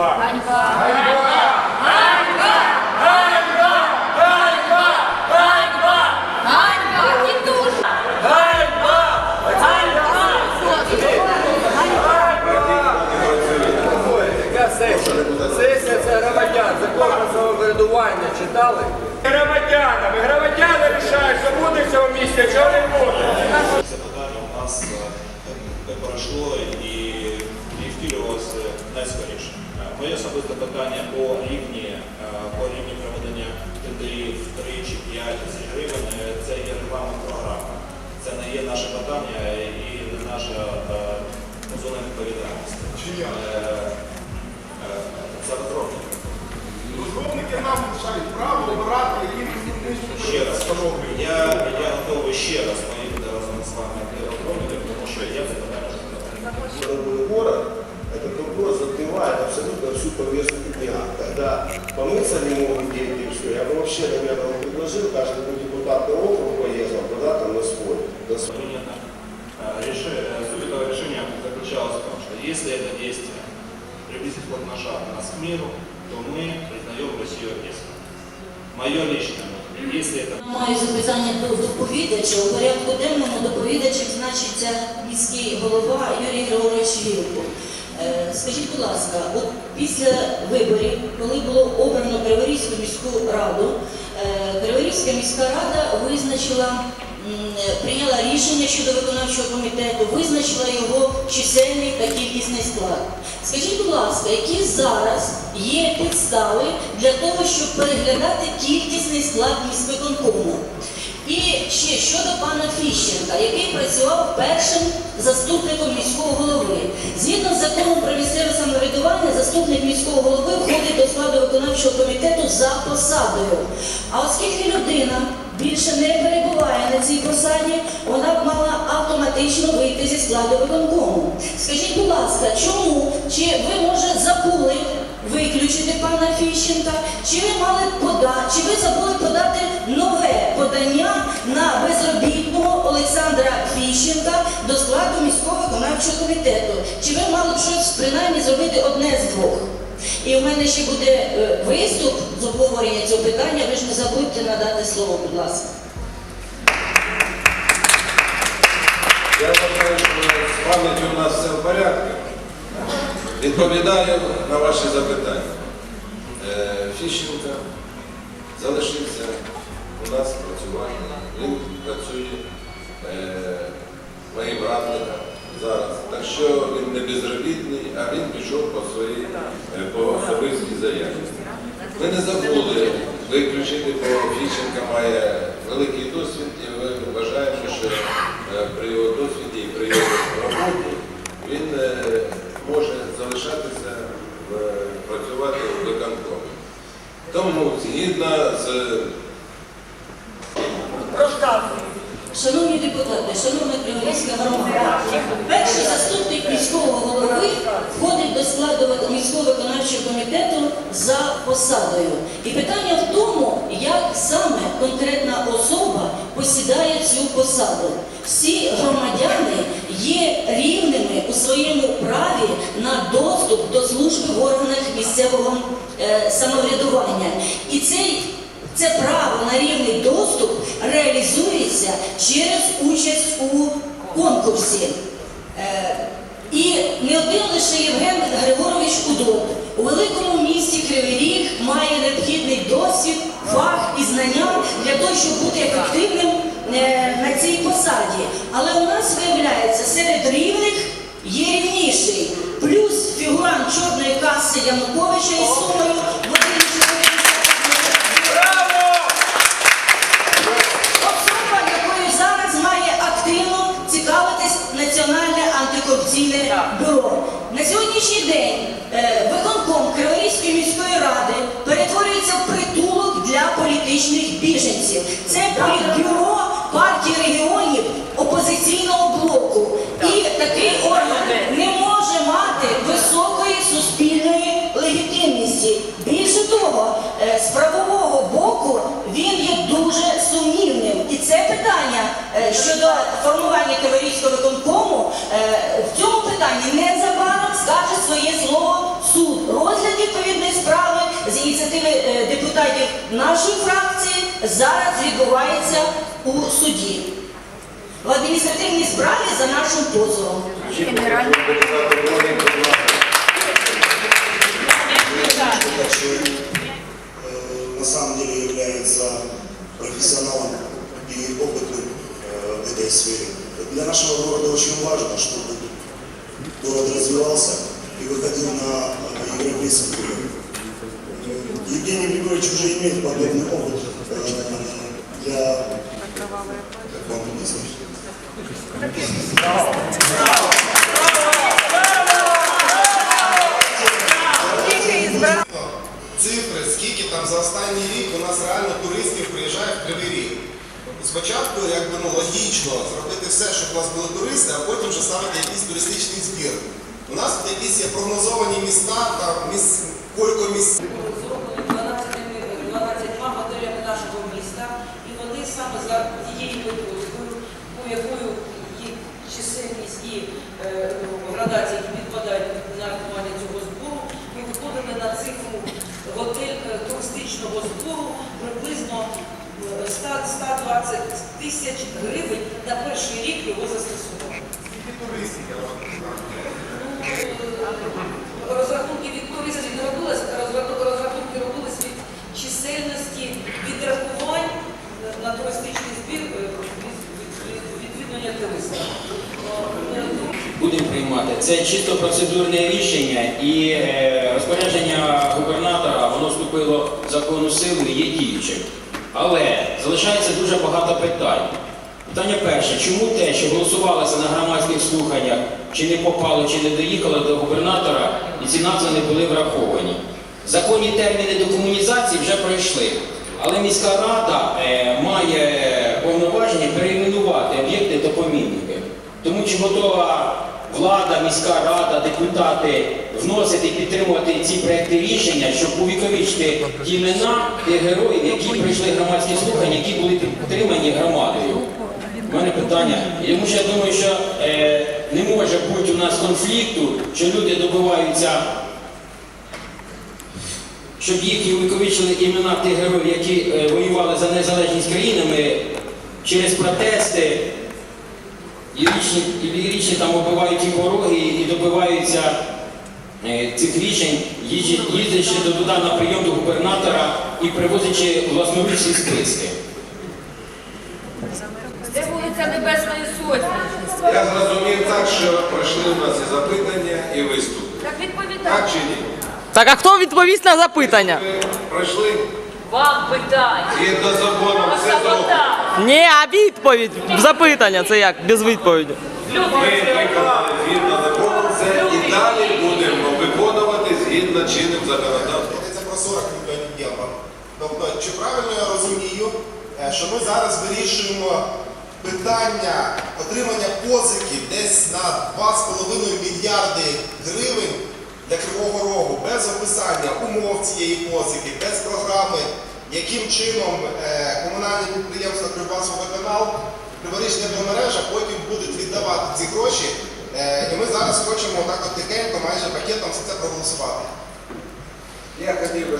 来，你哥。відповідальності. Е, е, Це розробник. Розробники нам лишають право обирати, які Ще раз, я, я готовий ще раз поїхати разом з вами до розробників, тому що я це питання вже задав. Трудовой город, этот вопрос закрывает абсолютно всю повестку дня. Когда помыться не могут дети, и все. Я бы вообще, наверное, предложил, каждый бы депутат на округ поехал, куда там на свой. На свой. если это действие приблизит ход на шаг нас к миру, то мы признаем Россию агрессором. Мое личное мнение, если это Маю запитання до доповідача. У порядку денному доповідачем значиться міський голова Юрій Григорович Вілкул. Е, Скажіть, будь ласка, от після виборів, коли було обрано Криворізьку міську раду, е, Криворізька міська рада визначила, м, прийняла рішення щодо виконавчого комітету, визначила його чисельний та кількісний склад. Скажіть, будь ласка, які зараз є підстави для того, щоб переглядати кількісний склад міськвиконкому? І ще щодо пана Фіщенка, який працював першим заступником міського голови. Згідно з законом про місцеве самоврядування, заступник міського голови входить до складу виконавчого комітету за посадою. А оскільки людина більше не перебуває автоматично вийти зі складу виконкому. Скажіть, будь ласка, чому? Чи ви може забули виключити пана Фіщенка, чи ви мали подати, чи ви забули подати нове подання на безробітного Олександра Фіщенка до складу міського виконавчого комітету? Чи ви мали б щось принаймні зробити одне з двох? І у мене ще буде е, виступ з обговорення цього питання. Ви ж не забудьте надати слово, будь ласка. Я вважаю, що з пам'яттю у нас все в порядку. Відповідаю на ваші запитання. Е, Фіщенко залишився у нас працювати. Він працює е, моїм радником зараз. Так що він не безробітний, а він пішов по своїй е, по особистій заяві. Ми не забули виключити, бо Фіщенка має великий досвід, і ми вважаємо, що при його досвіді і при його роботі він е, може залишатися в- працювати в виконкомі. Тому згідно з Шановні депутати, шановна Криворізька громада, перший заступник міського голови входить до складу міського виконавчого комітету за посадою. І питання в тому, посаду. Всі громадяни є рівними у своєму праві на доступ до служби в органах місцевого е, самоврядування. І цей це право на рівний доступ реалізується через участь у конкурсі. Е, І не один лише Євген Григорович Удот у великому місті Кривий Ріг має необхідний досвід, фах і знання для того, щоб бути ефективним на цій посаді. Але у нас виявляється серед рівних є рівніший. Плюс фігурант чорної каси Януковича із сумою в 1,4 Особа, якою зараз має активно цікавитись Національне антикорупційне бюро. На сьогоднішній день е, виконком Криворізької міської ради перетворюється в притулок для політичних біженців. Це політбюро партії регіонів опозиційного блоку. І такий орган не може мати високої суспільної легітимності. Більше того, е, з правового боку він є дуже сумнівним. І це питання е, щодо формування Криворізького виконкому е, в цьому питанні незабаром скаже своє слово суд. Розгляд ініціативи е, депутатів нашої фракції зараз відбувається у суді. В адміністративній справі за нашим позовом. Генеральний. человек э, на самом деле является профессионалом и опытным э, в этой сфере. Для нашего города очень важно, чтобы город развивался и выходил на э, европейский уровень. Э, Евгений Григорьевич уже имеет подобный опыт э, для... Как вам объяснить? Цифри, скільки там за останній рік Спочатку якби ну логічно зробити все, щоб у нас були туристи, а потім вже ставити якийсь туристичний збір. У нас тут якісь є прогнозовані міста, там міс... кілька місць. зроблені 12, 12 моделями нашого міста, і вони саме за тією методикою, по якою є чисельність і е, градації, які підпадають на рахування цього збору, ми виходили на цифру готель е, туристичного збору приблизно 100 120 тисяч гривень на перший рік його застосування. Розрахунки від туристів не робились, розрахунки робились від чисельності відрахувань на туристичний збір е, від- від- від відвідування туристів. Будемо приймати. Це чисто процедурне рішення і е, розпорядження губернатора воно вступило в законну силу і є діючим. Але залишається дуже багато питань. Питання перше, чому те, що голосувалося на громадських слуханнях, чи не попало, чи не доїхало до губернатора, і ці назви не були враховані. Законні терміни декомунізації вже пройшли, але міська рада е, має повноваження перейменувати об'єкти та помінники. Тому чи готова влада, міська рада, депутати вносити і підтримувати ці проекти рішення, щоб увіковічити імена тих героїв, які пройшли громадські слухання, які були підтримані громадою. У мене питання. Тому що я думаю, що е, не може бути у нас конфлікту, що люди добиваються, щоб їх увіковічили імена тих героїв, які е, воювали за незалежність країни, ми через протести і річні, і ліричні там оббивають і пороги, і добиваються цих рішень, їздячи до туди на прийом до губернатора і привозячи власноручні списки. Де вулиця Небесної Сотні? Я зрозумів так, що пройшли у нас і запитання, і виступ. Так відповідай. Так чи ні? Так а хто відповість на запитання? Ви пройшли Вам питання. згідно з законом все зроблено. Ні, а відповідь запитання це як без відповіді. Ми виконали згідно закону це і далі будемо виконувати згідно чинним законодавством. Йдеться про 40 мільйонів євро. Тобто, чи правильно я розумію, е, що ми зараз вирішуємо питання отримання позиків десь на 2,5 мільярди гривень для Кривого Рогу без описання умов цієї позики, без програми, яким чином е, комунальне підприємство Кривбасводоканал, Криворіжня мережа потім будуть віддавати ці гроші. Е, І ми зараз хочемо так от тихенько, майже пакетом все це проголосувати. Я хотів би,